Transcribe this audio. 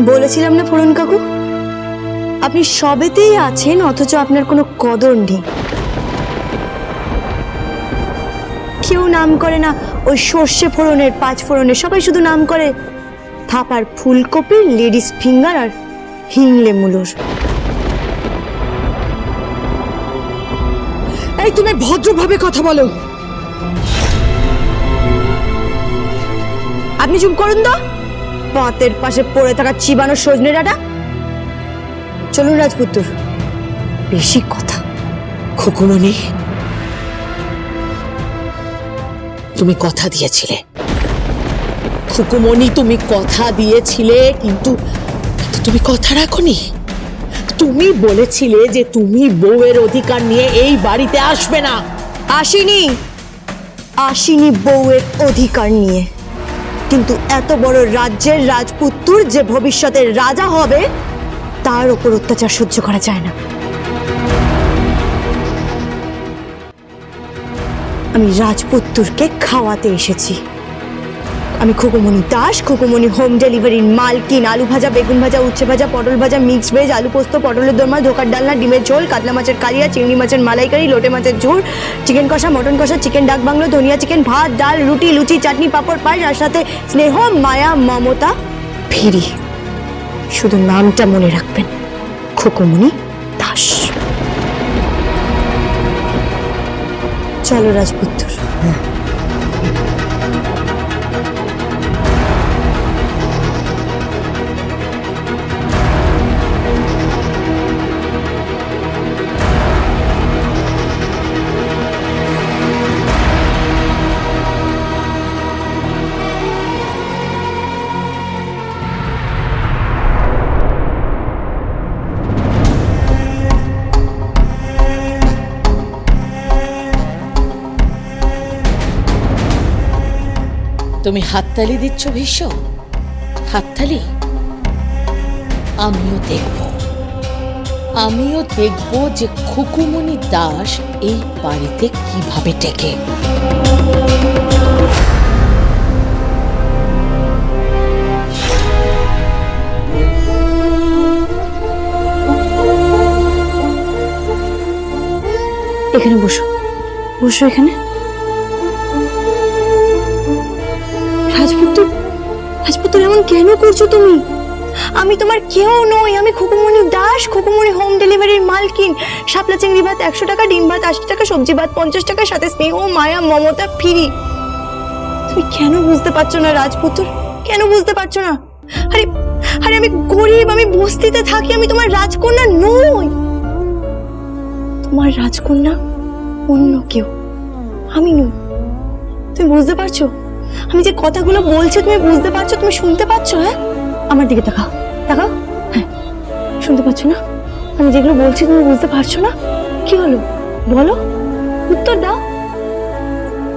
বলেছিলাম না ফোরন কাকু? আপনি সবেতেই আছেন অথচ আপনার কোনো কদর নেই। কেউ নাম করে না ওই সর্ষে ফোড়নের পাঁচ ফোড়নের সবাই শুধু নাম করে। থাপার ফুলকপির লেডিস ফিঙ্গার আর হিংলে মুলোর। এই তুমি ভদ্রভাবে কথা বলো। আপনি চুপ করুন তো। পাতের পাশে পড়ে থাকা চিবানো সজনে ডাটা? চলুন রাজপুত্র বেশি কথা খুকুমনি তুমি কথা দিয়েছিলে। খুকুমনি তুমি কথা দিয়েছিলে, কিন্তু তুমি কথা রাখোনি। তুমি বলেছিলে যে তুমি বউয়ের অধিকার নিয়ে এই বাড়িতে আসবে না। আসিনি। আসিনি বউয়ের অধিকার নিয়ে। কিন্তু এত বড় রাজ্যের রাজপুত্তুর যে ভবিষ্যতের রাজা হবে, তার উপর অত্যাচার সহ্য করা যায় না। আমি রাজপুত্তুরকে খাওয়াতে এসেছি। আমি খুকুমণি দাস খুকুমণি হোম ডেলিভারির মালকিন, আলু ভাজা, বেগুন ভাজা, উচ্ছে ভাজা, পটল ভাজা মিক্স ভেজ আলু পোস্ত, পটলের দোরমা, ধোকার ডালনা, ডিমের ঝোল, কাতলা মাছের কালিয়া, চিংড়ি মাছের মালাইকারি, লোটে মাছের ঝোল চিকেন কষা মটন কষা চিকেন ডাক বাংলো, ধনিয়া চিকেন ভাত, ডাল, রুটি, লুচি, চাটনি, পাঁপড়, পায়েস, আর সাথে স্নেহ, মায়া, মমতা, ফিরি। শুধু নামটা মনে রাখবেন খুকুমণি দাস। চলো রাজপুত্র তুমি হাততালি দিচ্ছ ভীষ্ম হাততালি? আমিও দেখব। আমিও দেখব যে খুকুমণি দাস এই বাড়িতে কীভাবে টেকে। এখানে বসো। বসো এখানে। কেন করছ তুমি? আমি তোমার কেউ নই, আমি খুকুমণি দাস, খুকুমণি হোম ডেলিভারির মালকিন। শাপলা চিংড়ি ভাত একশো টাকা, ডিম ভাত আশি টাকা, সবজি ভাত পঞ্চাশ টাকা, সাথে স্নেহ, মায়া, মমতা, ফিরি। তুমি কেন বুঝতে পারছ না, রাজপুত্র? কেন বুঝতে পারছ না? আরে আরে আমি গরিব, আমি বস্তিতে থাকি, আমি তোমার রাজকন্যা নই। তোমার রাজকন্যা অন্য কেউ। আমি নই। তুমি বুঝতে পারছ? আমি যে কথাগুলো বলছি, তুমি বুঝতে পারছ, তুমি শুনতে পাচ্ছো হ্যাঁ? আমার দিকে তাকাও তাকাও হ্যাঁ শুনতে পাচ্ছ না? আমি যেগুলো বলছি, তুমি বুঝতে পারছ না? কি হলো? বলো, উত্তর দাও।